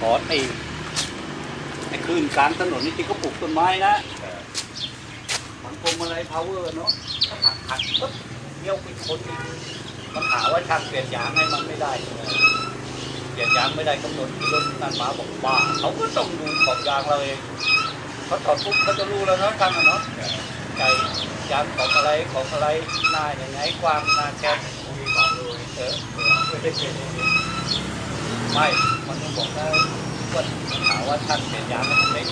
ถอนไอ้ไอ้คลื่นกลางถนนนี่ที่เขาปลูกต้นไม้นะสังคมอะไรพาวเวอร์เนาะหักหักปุ๊บเลี้ยวไปชนอีกมันหาว่าช่างเปลี่ยนยางให้มันไม่ได้เปลี่ยนยางไม่ได้กำหนดรถนั่นมาบอกบ้าเขาก็ต้องดูขอบยางเราเองเขาถอดปุ๊บเขาจะรู้แล้วเนาะช่างอะเนาะใจยางของอะไรของอะไรหน้าอย่างไงกว้างหน้าแคบมีบอกเลยเออไม่ได้เป็นอย่างนี้ ไม่มันต้องบอกได้ว่าหามว่าท่านเปลี่ยนยางให้มันเล็ก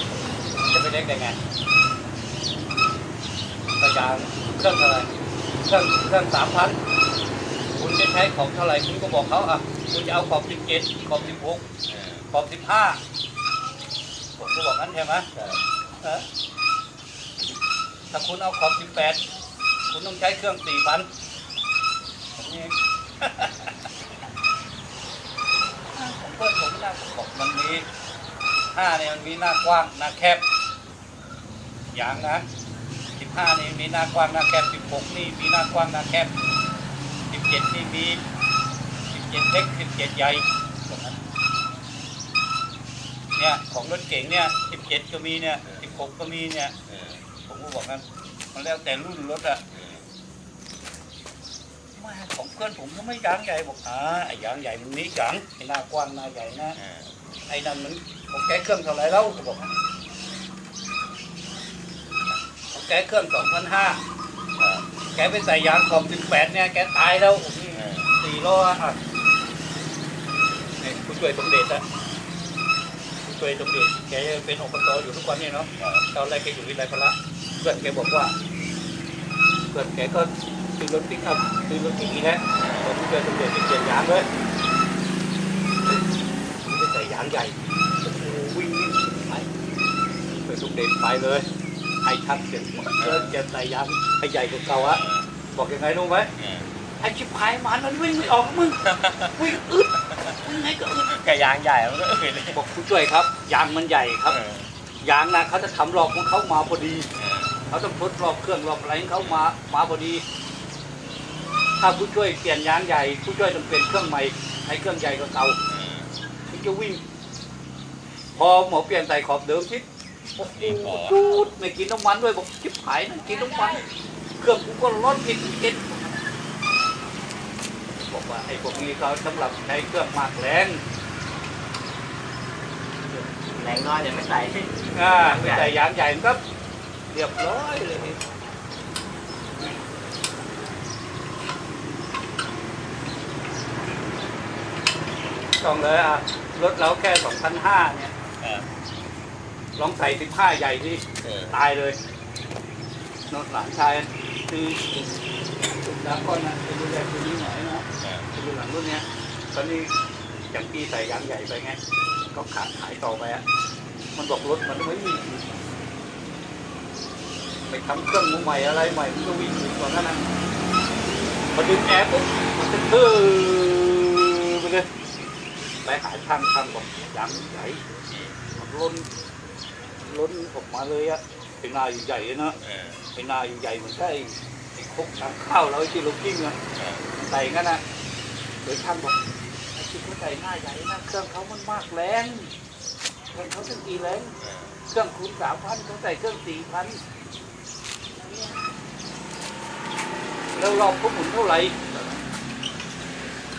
จะไปเล็กได้ไงแต่ยาเครื่องอะไรเครื่องเครื่องสามพันคุณจะใช้ของเท่าไหร่คุณก็บอกเขาอะคุณจะเอาขอบสิบเจ็ดขอบสิบหกขอบสิบห้าผมก็บอกงั้นใช่ไหมถ้าคุณเอาขอบสิบแปดคุณต้องใช้เครื่องสี่พันนี่ ผมเพื่อนผมหน้า บอกมันมีห้าเนี่ยมันมีหน้ากว้างหน้าแคบ อย่างนะสิบห้านี่มีหน้ากว้างหน้าแคบสิบหกนี่มีหน้ากว้างหน้าแคบสิบเจ็ดนี่มีสิบเจ็ดเล็กสิบเจ็ดใหญ่บอกนั้นเนี่ยของรถเก๋งเนี่ยสิบเจ็ดก็มีเนี่ยสิบหกก็มีเนี่ยผมก็บอกนั้นมันแล้วแต่รุ่นรถอะ ไม่ของเพื่อนผมก็ไม่ยางใหญ่บอกอ่าไอ้ยางใหญ่มันนี้จังไอ้หน้ากว้างหน้าใหญ่นะไอ้นั่นมันผมแก้เครื่องเท่าไหรแล้วก็บอกผมแก้เครื่องสองพันห้าแกไปใส่ยางขอบสิบแปดเนี่ยแกตายแล้วสี่ล้ออะนี่ผู้ช่วยสมเด็จอะผู้ช่วยสมเด็จแกเป็นอบตอยู่ทุกวันนี้เนาะตอนแรกแกอยู่วิไลพละเพื่อนแกบอกว่าเพื่อนแกก็ ซื้อรถปิกอัพซื้อรถอย่างนี้แหละพอผู้ช่วยสมเด็จไปเปลี่ยนยางเลยไปใส่ยางใหญ่โอ้โหวิ่งวิ่งไปผู้ช่วยสมเด็จไปเลยไอ้ชักเสียงเลิกจะใส่ยางให้ใหญ่กว่าเก่าอะบอกยังไงรู้ไหมไอ้ชิบหายมันมันวิ่งไม่ออกมึงวิ่งอึดวิ่งไงก็อึดกระยางใหญ่มันก็อื่นเลยบอกผู้ช่วยครับ ยางมันใหญ่ครับ ยางนะเขาจะทำรอบของเขามาพอดี เขาต้องทดรอบเครื่องรอบอะไรของเขามามาพอดี ถ้าผู้ช่วยเปลี่ยนยางใหญ่ ผู้ช่วยต้องเปลี่ยนเครื่องใหม่ให้เครื่องใหญ่กว่าเก่าถึงจะวิ่ง พอหมอเปลี่ยนใส่ขอบเดิมทิศโอ้โหจูดไม่กินน้ำมันด้วยบอกชิบหายนะกินน้ำมัน เครื่องกูก็ร้อนกินกินบอกว่าไอ้พวกนี้เขาสำหรับใช้เครื่องมากแรงแรงน้อยเนี่ยไม่ใส่อ่าไม่ใส่ยางใหญ่มันก็เรียบร้อยเลย ต้องเลยอะรถเราแค่สองพันห้าเนี่ยลองใส่สิบห้าใหญ่ที่ตายเลยนนหลานชายคือสุดแล้วก็นะจะดูแลตัวนี้หน่อยนะจะดูหลังรุ่นเนี้ยตอนนี้อย่างปีใส่ยางใหญ่ไปไง ก็ขาดขายต่อไปอะมันบอกรถมันไม่มีไปทำเครื่องมือใหม่อะไรใหม่มันก็วิ่งอยู่ตอนนั้นนะพอดึงแอร์ปุ๊บมันจะตื้อไปเลย ไปหาช่างช่างบอกยางใหญ่มันล้นล้นออกมาเลยอะเป็นนาอยู่ใหญ่เลยนะเป็นนาอยู่ใหญ่เหมือนไอ้ไอ้ครกตักข้าวเราที่เรากิ้งอะใส่งั้นนะโดยช่างบอกไอ้ที่เขาใส่หน้าใหญ่นะเครื่องเขามันมากแรงเครื่องเขาถึงกี่แรงเครื่องคูณสามพันเขาใส่เครื่องสี่พันแล้วรอบเขาหมุนเท่าไหร่